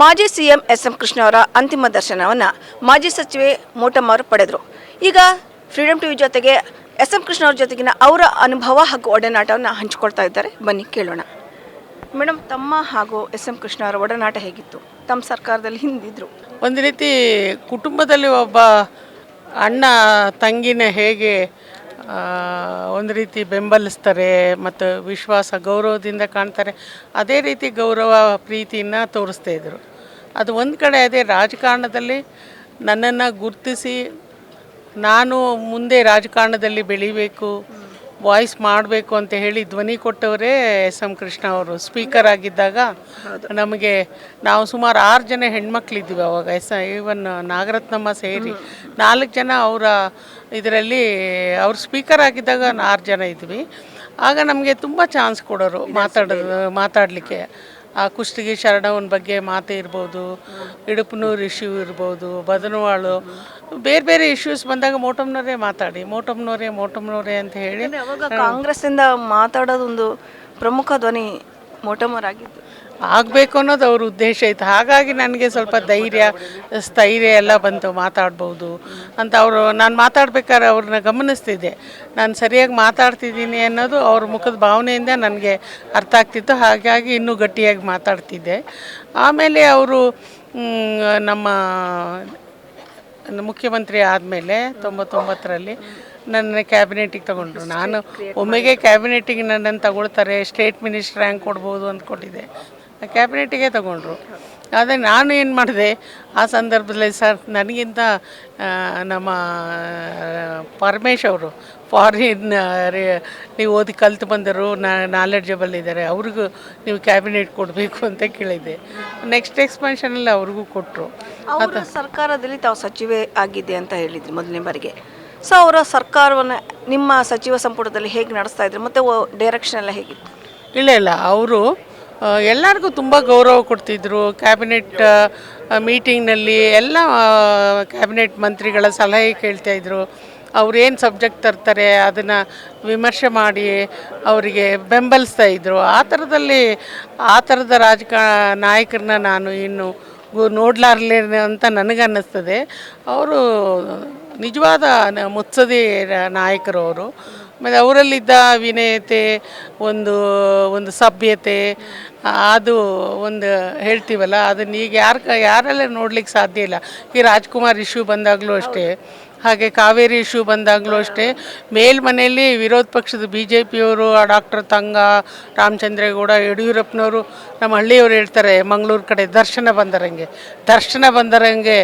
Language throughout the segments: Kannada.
ಮಾಜಿ ಸಿಎಂ ಎಸ್ ಎಂ ಕೃಷ್ಣ ಅವರ ಅಂತಿಮ ದರ್ಶನವನ್ನು ಮಾಜಿ ಸಚಿವೆ ಮೋಟಮ್ಮ ಅವರು ಪಡೆದರು. ಈಗ ಫ್ರೀಡಮ್ ಟಿವಿ ಜೊತೆಗೆ ಎಸ್ ಎಂ ಕೃಷ್ಣ ಅವ್ರ ಜೊತೆಗಿನ ಅವರ ಅನುಭವ ಹಾಗೂ ಒಡನಾಟವನ್ನು ಹಂಚಿಕೊಳ್ತಾ ಇದ್ದಾರೆ. ಬನ್ನಿ, ಕೇಳೋಣ. ಮೇಡಮ್ ತಮ್ಮ ಹಾಗೂ ಎಸ್ ಎಂ ಕೃಷ್ಣ ಅವರ ಒಡನಾಟ ಹೇಗಿತ್ತು? ತಮ್ಮ ಸರ್ಕಾರದಲ್ಲಿ ಹಿಂದಿದ್ರು. ಒಂದು ರೀತಿ ಕುಟುಂಬದಲ್ಲಿ ಒಬ್ಬ ಅಣ್ಣ, ತಂಗಿನ ಹೇಗೆ ಒಂದು ರೀತಿ ಬೆಂಬಲಿಸ್ತಾರೆ ಮತ್ತು ವಿಶ್ವಾಸ, ಗೌರವದಿಂದ ಕಾಣ್ತಾರೆ. ಅದೇ ರೀತಿ ಗೌರವ, ಪ್ರೀತಿಯನ್ನು ತೋರಿಸ್ತಾ ಇದ್ದರು ಅದು ಒಂದು ಕಡೆ ಅದೇ ರಾಜಕಾರಣದಲ್ಲಿ ನನ್ನನ್ನು ಗುರುತಿಸಿ ನಾನು ಮುಂದೆ ರಾಜಕಾರಣದಲ್ಲಿ ಬೆಳಿಬೇಕು. ವಾಯ್ಸ್ ಮಾಡಬೇಕು ಅಂತ ಹೇಳಿ ಧ್ವನಿ ಕೊಟ್ಟವರೇ ಎಸ್ ಎಂ ಕೃಷ್ಣ ಅವರು. ಸ್ಪೀಕರ್ ಆಗಿದ್ದಾಗ ನಮಗೆ ನಾವು ಸುಮಾರು ಆರು ಜನ ಹೆಣ್ಮಕ್ಳಿದ್ದೀವಿ ಅವಾಗ ಎಸ್ ಇವನ್ ನಾಗರತ್ನಮ್ಮ ಸೇರಿ. ನಾಲ್ಕು ಜನ ಅವರ ಇದರಲ್ಲಿ ಅವ್ರು ಸ್ಪೀಕರ್ ಆಗಿದ್ದಾಗ ಆರು ಜನ ಇದ್ವಿ. ಆಗ ನಮಗೆ ತುಂಬ ಚಾನ್ಸ್ ಕೊಡೋರು ಮಾತಾಡೋದು ಮಾತಾಡಲಿಕ್ಕೆ. ಆ ಕುಷ್ಟಗಿ ಶರಣವನ ಬಗ್ಗೆ ಮಾತೆ ಇರ್ಬೋದು ಇಡುಪನೂರು ಇಶ್ಯೂ ಇರ್ಬೋದು ಬದನವಾಳು ಬೇರೆ ಬೇರೆ ಇಶ್ಯೂಸ್ ಬಂದಾಗ ಮೋಟಮ್ನವರೇ ಮಾತಾಡಿ ಮೋಟಮ್ನವರೇ ಮೋಟಮ್ನವರೇ ಅಂತ ಹೇಳಿ ಕಾಂಗ್ರೆಸ್ ಕಾಂಗ್ರೆಸ್ಸಿಂದ ಮಾತಾಡೋದೊಂದು ಪ್ರಮುಖ ಧ್ವನಿ ಮೋಟಮ್ಮರಾಗಿದ್ದು ಆಗಬೇಕು ಅನ್ನೋದು ಅವ್ರ ಉದ್ದೇಶ ಇತ್ತು. ಹಾಗಾಗಿ ನನಗೆ ಸ್ವಲ್ಪ ಧೈರ್ಯ, ಸ್ಥೈರ್ಯ ಎಲ್ಲ ಬಂತು ಮಾತಾಡ್ಬೋದು ಅಂತ ಅವರು, ನಾನು ಮಾತಾಡ್ಬೇಕಾದ್ರೆ ಅವ್ರನ್ನ ಗಮನಿಸ್ತಿದ್ದೆ. ನಾನು ಸರಿಯಾಗಿ ಮಾತಾಡ್ತಿದ್ದೀನಿ ಅನ್ನೋದು ಅವ್ರ ಮುಖದ ಭಾವನೆಯಿಂದ ನನಗೆ ಅರ್ಥ ಆಗ್ತಿತ್ತು. ಹಾಗಾಗಿ ಇನ್ನೂ ಗಟ್ಟಿಯಾಗಿ ಮಾತಾಡ್ತಿದ್ದೆ. ಆಮೇಲೆ ಅವರು ನಮ್ಮ ಮುಖ್ಯಮಂತ್ರಿ ಆದಮೇಲೆ ತೊಂಬತ್ತೊಂಬತ್ತರಲ್ಲಿ ನನ್ನ ಕ್ಯಾಬಿನೆಟಿಗೆ ತಗೊಂಡ್ರು. ನಾನು ಒಮ್ಮೆಗೆ ಕ್ಯಾಬಿನೆಟಿಗೆ ನನ್ನನ್ನು ತಗೊಳ್ತಾರೆ, ಸ್ಟೇಟ್ ಮಿನಿಸ್ಟರ್ ರ್ಯಾಂಕ್ ಕೊಡ್ಬೋದು ಅಂದ್ಕೊಂಡಿದ್ದೆ ಕ್ಯಾಬಿನೆಟಿಗೆ ತಗೊಂಡ್ರು. ಆದರೆ ನಾನು ಏನು ಮಾಡಿದೆ ಆ ಸಂದರ್ಭದಲ್ಲಿ ಸರ್ ನನಗಿಂತ ನಮ್ಮ ಪರಮೇಶ್ ಅವರು ಫಾರಿನ್ ನೀವು ಓದಿ ಕಲ್ತು ಬಂದರು ನಾಲೆಡ್ಜಬಲ್ ಇದ್ದಾರೆ ಅವ್ರಿಗೂ ನೀವು ಕ್ಯಾಬಿನೆಟ್ ಕೊಡಬೇಕು ಅಂತ ಕೇಳಿದ್ದೆ. ನೆಕ್ಸ್ಟ್ ಎಕ್ಸ್ಪೆನ್ಷನಲ್ಲಿ ಅವ್ರಿಗೂ ಕೊಟ್ಟರು ಅದು ಸರ್ಕಾರದಲ್ಲಿ ತಾವು ಸಚಿವೆ ಆಗಿದೆ ಅಂತ ಹೇಳಿದ್ರಿ ಮೊದಲನೇ ಬಾರಿಗೆ. ಸೊ ಅವರ ಸರ್ಕಾರವನ್ನು ನಿಮ್ಮ ಸಚಿವ ಸಂಪುಟದಲ್ಲಿ ಹೇಗೆ ನಡೆಸ್ತಾ ಇದ್ರು ಮತ್ತು ಡೈರೆಕ್ಷನ್ ಎಲ್ಲ ಹೇಗಿತ್ತು? ಇಲ್ಲ ಇಲ್ಲ ಅವರು ಎಲ್ಲರಿಗೂ ತುಂಬ ಗೌರವ ಕೊಡ್ತಿದ್ರು. ಕ್ಯಾಬಿನೆಟ್ ಮೀಟಿಂಗ್ನಲ್ಲಿ ಎಲ್ಲ ಕ್ಯಾಬಿನೆಟ್ ಮಂತ್ರಿಗಳ ಸಲಹೆ ಕೇಳ್ತಾ ಇದ್ರು. ಏನು ಸಬ್ಜೆಕ್ಟ್ ತರ್ತಾರೆ ಅದನ್ನು ವಿಮರ್ಶೆ ಮಾಡಿ ಅವರಿಗೆ ಬೆಂಬಲಿಸ್ತಾ ಇದ್ರು. ಆ ಥರದಲ್ಲಿ ಆ ಥರದ ರಾಜಕ ನಾಯಕರನ್ನ ನಾನು ಇನ್ನು ನೋಡ್ಲಾರ್ಲೇ ಅಂತ ನನಗೆ ಅನ್ನಿಸ್ತದೆ ಅವರು ನಿಜವಾದ ಮುತ್ಸದಿ ನಾಯಕರು ಅವರು. ಆಮೇಲೆ ಅವರಲ್ಲಿದ್ದ ವಿನಯತೆ ಒಂದು ಒಂದು ಸಭ್ಯತೆ, ಅದು ಒಂದು ಹೇಳ್ತೀವಲ್ಲ, ಅದನ್ನ ಈಗ ಯಾರ ಯಾರೆಲ್ಲ ನೋಡ್ಲಿಕ್ಕೆ ಸಾಧ್ಯ ಇಲ್ಲ. ಈ ರಾಜ್ಕುಮಾರ್ ಇಶ್ಯೂ ಬಂದಾಗಲೂ ಅಷ್ಟೇ, ಹಾಗೆ ಕಾವೇರಿ ಇಶ್ಯೂ ಬಂದಾಗಲೂ ಅಷ್ಟೇ, ಮೇಲ್ಮನೆಯಲ್ಲಿ ವಿರೋಧ ಪಕ್ಷದ ಬಿ ಜೆ ಪಿಯವರು ಡಾಕ್ಟರ್ ತಂಗ, ರಾಮಚಂದ್ರೇಗೌಡ, ಯಡಿಯೂರಪ್ಪನವರು, ನಮ್ಮ ಹಳ್ಳಿಯವರು ಹೇಳ್ತಾರೆ, ಮಂಗಳೂರು ಕಡೆ ದರ್ಶನ ಬಂದರಂಗೆ ದರ್ಶನ ಬಂದರಂಗೆ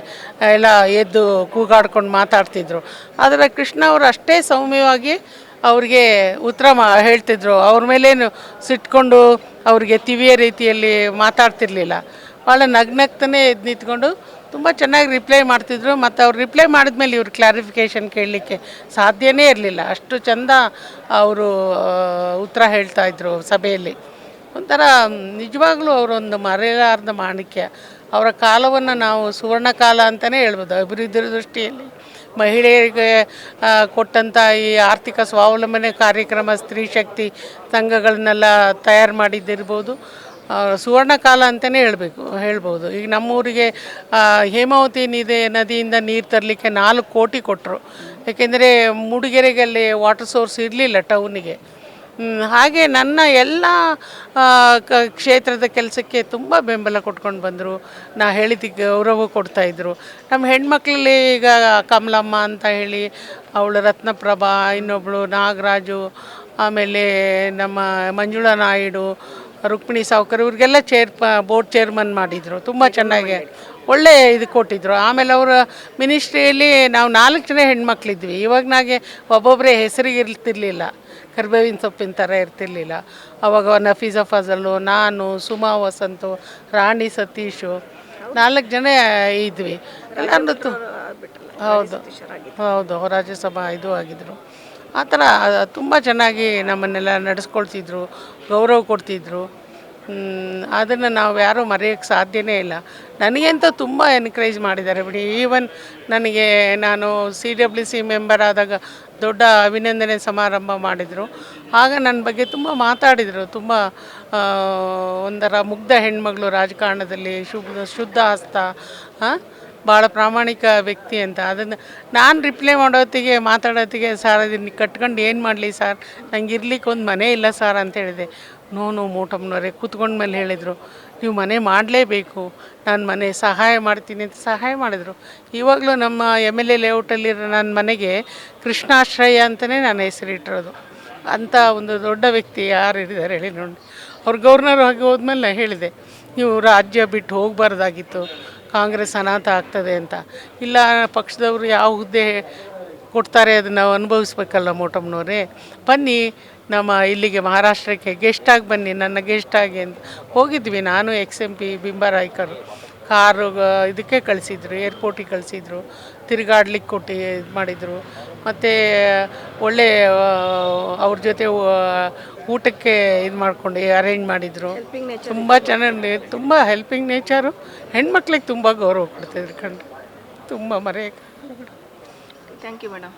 ಎಲ್ಲ ಎದ್ದು ಕೂಗಾಡ್ಕೊಂಡು ಮಾತಾಡ್ತಿದ್ರು. ಆದರೆ ಕೃಷ್ಣ ಅವರು ಅಷ್ಟೇ ಸೌಮ್ಯವಾಗಿ ಅವ್ರಿಗೆ ಉತ್ತರ ಮಾ, ಹೇಳ್ತಿದ್ರು. ಅವ್ರ ಮೇಲೇನು ಸಿಟ್ಕೊಂಡು ಅವ್ರಿಗೆ ತಿವಿಯ ರೀತಿಯಲ್ಲಿ ಮಾತಾಡ್ತಿರ್ಲಿಲ್ಲ. ಭಾಳ ನಗ್ನಗ್ತಾನೆ ಎದ್ದು ನಿಂತ್ಕೊಂಡು ತುಂಬ ಚೆನ್ನಾಗಿ ರಿಪ್ಲೈ ಮಾಡ್ತಿದ್ರು. ಮತ್ತು ಅವ್ರು ರಿಪ್ಲೈ ಮಾಡಿದ್ಮೇಲೆ ಇವ್ರು ಕ್ಲಾರಿಫಿಕೇಷನ್ ಕೇಳಲಿಕ್ಕೆ ಸಾಧ್ಯನೇ ಇರಲಿಲ್ಲ. ಅಷ್ಟು ಚಂದ ಅವರು ಉತ್ತರ ಹೇಳ್ತಾ ಇದ್ರು ಸಭೆಯಲ್ಲಿ. ಒಂಥರ ನಿಜವಾಗ್ಲೂ ಅವರೊಂದು ಮರೆಯಲಾರ್ದ ಮಾಣಿಕ್ಯ. ಅವರ ಕಾಲವನ್ನು ನಾವು ಸುವರ್ಣ ಕಾಲ ಅಂತಲೇ ಹೇಳ್ಬೋದು ಅಭಿವೃದ್ಧಿ ದೃಷ್ಟಿಯಲ್ಲಿ. ಮಹಿಳೆಯರಿಗೆ ಕೊಟ್ಟಂಥ ಈ ಆರ್ಥಿಕ ಸ್ವಾವಲಂಬನೆ ಕಾರ್ಯಕ್ರಮ, ಸ್ತ್ರೀ ಶಕ್ತಿ ಸಂಘಗಳನ್ನೆಲ್ಲ ತಯಾರು ಮಾಡಿದ್ದಿರ್ಬೋದು. ಸುವರ್ಣ ಕಾಲ ಅಂತಲೇ ಹೇಳಬೇಕು, ಹೇಳ್ಬೋದು. ಈಗ ನಮ್ಮೂರಿಗೆ ಹೇಮಾವತಿ ನಿಧಿ ನದಿಯಿಂದ ನೀರು ತರಲಿಕ್ಕೆ ನಾಲ್ಕು ಕೋಟಿ ಕೊಟ್ಟರು ಯಾಕೆಂದರೆ, ಮೂಡಿಗೆರೆಗಲ್ಲಿ ವಾಟರ್ ಸೋರ್ಸ್ ಇರಲಿಲ್ಲ ಟೌನಿಗೆ ಹಾಗೆ ನನ್ನ ಎಲ್ಲ ಕ- ಕ್ಷೇತ್ರದ ಕೆಲಸಕ್ಕೆ ತುಂಬ ಬೆಂಬಲ ಕೊಟ್ಕೊಂಡು ಬಂದರು. ನಾ ಹೇಳಿದ ಗೌರವ ಕೊಡ್ತಾಯಿದ್ರು ನಮ್ಮ ಹೆಣ್ಮಕ್ಳಲ್ಲಿ ಈಗ ಕಮಲಮ್ಮ ಅಂತ ಹೇಳಿ ಅವಳು ರತ್ನಪ್ರಭಾ ಇನ್ನೊಬ್ಬಳು ನಾಗರಾಜು ಆಮೇಲೆ ನಮ್ಮ ಮಂಜುಳಾ ನಾಯ್ಡು ರುಕ್ಮಿಣಿ ಸಾವ್ಕರ್ ಇವ್ರಿಗೆಲ್ಲ ಚೇರ್ ಬೋರ್ಡ್ ಚೇರ್ಮನ್ ಮಾಡಿದರು. ತುಂಬ ಚೆನ್ನಾಗಿ. ಒಳ್ಳೆ ಇದು ಕೊಟ್ಟಿದ್ರು. ಆಮೇಲೆ ಅವರ ಮಿನಿಸ್ಟ್ರಿಯಲ್ಲಿ ನಾವು ನಾಲ್ಕು ಜನ ಹೆಣ್ಮಕ್ಳಿದ್ವಿ. ಇವಾಗ ನಾಗೆ ಒಬ್ಬೊಬ್ಬರೇ ಹೆಸರಿಗೆ ಇರ್ತಿರ್ಲಿಲ್ಲ. ಕರ್ಬೇವಿನ ಸೊಪ್ಪಿನ ಥರ ಇರ್ತಿರ್ಲಿಲ್ಲ. ಅವಾಗ ನಫೀಸ ಫಜಲು ನಾನು, ಸುಮಾ ವಸಂತು, ರಾಣಿ ಸತೀಶು ನಾಲ್ಕು ಜನ ಇದ್ವಿ. ಎಲ್ಲರೂ ಹೌದು ಹೌದು, ರಾಜ್ಯಸಭಾ ಇದು ಆಗಿದ್ರು. ಆ ಥರ ತುಂಬ ಚೆನ್ನಾಗಿ ನಮ್ಮನ್ನೆಲ್ಲ ನಡೆಸ್ಕೊಳ್ತಿದ್ರು, ಗೌರವ ಕೊಡ್ತಿದ್ರು. ಅದನ್ನು ನಾವು ಯಾರೂ ಮರೆಯೋಕ್ಕೆ ಸಾಧ್ಯನೇ ಇಲ್ಲ. ನನಗಂತೂ ತುಂಬ ಎನ್ಕರೇಜ್ ಮಾಡಿದ್ದಾರೆ ಬಿಡಿ. ಈವನ್ ನನಗೆ ನಾನು ಸಿ ಡಬ್ಲ್ಯೂ ಸಿ ಮೆಂಬರ್ ಆದಾಗ ದೊಡ್ಡ ಅಭಿನಂದನೆ ಸಮಾರಂಭ ಮಾಡಿದರು. ಆಗ ನನ್ನ ಬಗ್ಗೆ ತುಂಬ ಮಾತಾಡಿದರು. ತುಂಬ ಒಂಥರ ಮುಗ್ಧ ಹೆಣ್ಮಗಳು ರಾಜಕಾರಣದಲ್ಲಿ ಶುಭ, ಶುದ್ಧ ಹಸ್ತ ಭಾಳ ಪ್ರಾಮಾಣಿಕ ವ್ಯಕ್ತಿ ಅಂತ. ಅದನ್ನು ನಾನು ರಿಪ್ಲೈ ಮಾಡೋತ್ತಿಗೆ, ಮಾತಾಡೋತ್ತಿಗೆ, ಸರ್ ಅದನ್ನು ಕಟ್ಕೊಂಡು ಏನು ಮಾಡಲಿ ಸರ್? ನಂಗೆ ಇರ್ಲಿಕ್ಕೆ ಒಂದು ಮನೆ ಇಲ್ಲ ಸರ್ ಅಂತ ಹೇಳಿದೆ. ನೋ ನೋ ಮೋಟಮ್ನವರೇ ಕೂತ್ಕೊಂಡ ಮೇಲೆ ಹೇಳಿದರು, ನೀವು ಮನೆ ಮಾಡಲೇಬೇಕು, ನಾನು ಮನೆ ಸಹಾಯ ಮಾಡ್ತೀನಿ ಅಂತ ಸಹಾಯ ಮಾಡಿದರು. ಇವಾಗಲೂ ನಮ್ಮ ಎಂ ಎಲ್ ಎ ಲೇಔಟಲ್ಲಿರೋ ನನ್ನ ಮನೆಗೆ ಕೃಷ್ಣಾಶ್ರಯ ಅಂತಲೇ ನಾನು ಹೆಸರಿಟ್ಟಿರೋದು. ಅಂಥ ಒಂದು ದೊಡ್ಡ ವ್ಯಕ್ತಿ ಯಾರು ಇದ್ದಾರೆ ಹೇಳಿ ನೋಡಿ. ಅವ್ರು ಗವರ್ನರ್ ಆಗಿ ಹೋದ್ಮೇಲೆ ಹೇಳಿದೆ, ನೀವು ರಾಜ್ಯ ಬಿಟ್ಟು ಹೋಗಬಾರ್ದಾಗಿತ್ತು, ಕಾಂಗ್ರೆಸ್ ಅನಾಥ ಆಗ್ತದೆ ಅಂತ. ಇಲ್ಲ, ಪಕ್ಷದವರು ಯಾವ ಹುದ್ದೆ ಕೊಡ್ತಾರೆ ಅದನ್ನು ಅನುಭವಿಸ್ಬೇಕಲ್ಲ ಮೋಟಮ್ನವರೇ ಬನ್ನಿ ನಮ್ಮ ಇಲ್ಲಿಗೆ ಮಹಾರಾಷ್ಟ್ರಕ್ಕೆ ಗೆಸ್ಟ್ ಆಗಿ ಬನ್ನಿ ನನ್ನ ಗೆಸ್ಟಾಗಿ ಅಂತ. ಹೋಗಿದ್ವಿ ನಾನು ಎಕ್ಸ್ ಎಂ ಪಿ ಬಿಂಬರಾಯ್ಕರು ಕಾರು ಇದಕ್ಕೆ ಕಳಿಸಿದ್ರು ಏರ್ಪೋರ್ಟಿಗೆ ಕಳಿಸಿದ್ರು. ತಿರುಗಾಡ್ಲಿಕ್ಕೆ ಕೊಟ್ಟು ಇದು ಮಾಡಿದರು. ಮತ್ತು ಒಳ್ಳೆ ಅವ್ರ ಜೊತೆ ಊಟಕ್ಕೆ ಇದು ಮಾಡ್ಕೊಂಡು ಅರೇಂಜ್ ಮಾಡಿದರು. ತುಂಬ ಚೆನ್ನಾಗಿ ತುಂಬ ಹೆಲ್ಪಿಂಗ್ ನೇಚರು ಹೆಣ್ಮಕ್ಳಿಗೆ ತುಂಬ ಗೌರವ ಕೊಡ್ತಿದ್ರು ಕಂಡು ತುಂಬ ಮರೆಯೋಕ್ಕೆ ಥ್ಯಾಂಕ್ ಯು ಮೇಡಮ್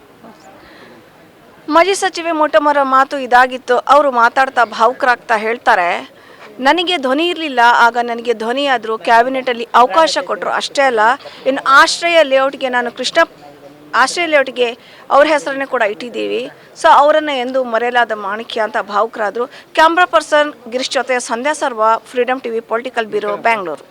ಮಾಜಿ ಸಚಿವೆ ಮೋಟಮ್ಮರ ಮಾತು ಇದಾಗಿತ್ತು. ಅವರು ಮಾತಾಡ್ತಾ ಭಾವುಕರಾಗ್ತಾ ಹೇಳ್ತಾರೆ. ನನಗೆ ಧ್ವನಿ ಇರಲಿಲ್ಲ, ಆಗ ನನಗೆ ಧ್ವನಿ ಆದರೂ ಕ್ಯಾಬಿನೆಟಲ್ಲಿ ಅವಕಾಶ ಕೊಟ್ಟರು ಅಷ್ಟೇ ಅಲ್ಲ, ಇನ್ನು ಆಶ್ರಯ ಲೇಔಟ್ಗೆ ನಾನು ಕೃಷ್ಣ, ಆಶ್ರಯ ಲೇಔಟ್ಗೆ ಅವ್ರ ಹೆಸರನ್ನೇ ಕೂಡ ಇಟ್ಟಿದ್ದೀವಿ. ಸೊ ಅವರನ್ನು ಎಂದು ಮರೆಯಲಾದ ಮಾಣಿಕ್ಯ ಅಂತ ಭಾವುಕರಾದರು. ಕ್ಯಾಮ್ರಾ ಪರ್ಸನ್ ಗಿರೀಶ್ ಜೊತೆ Sandhya Sarva freedom TV, political bureau, Bangalore.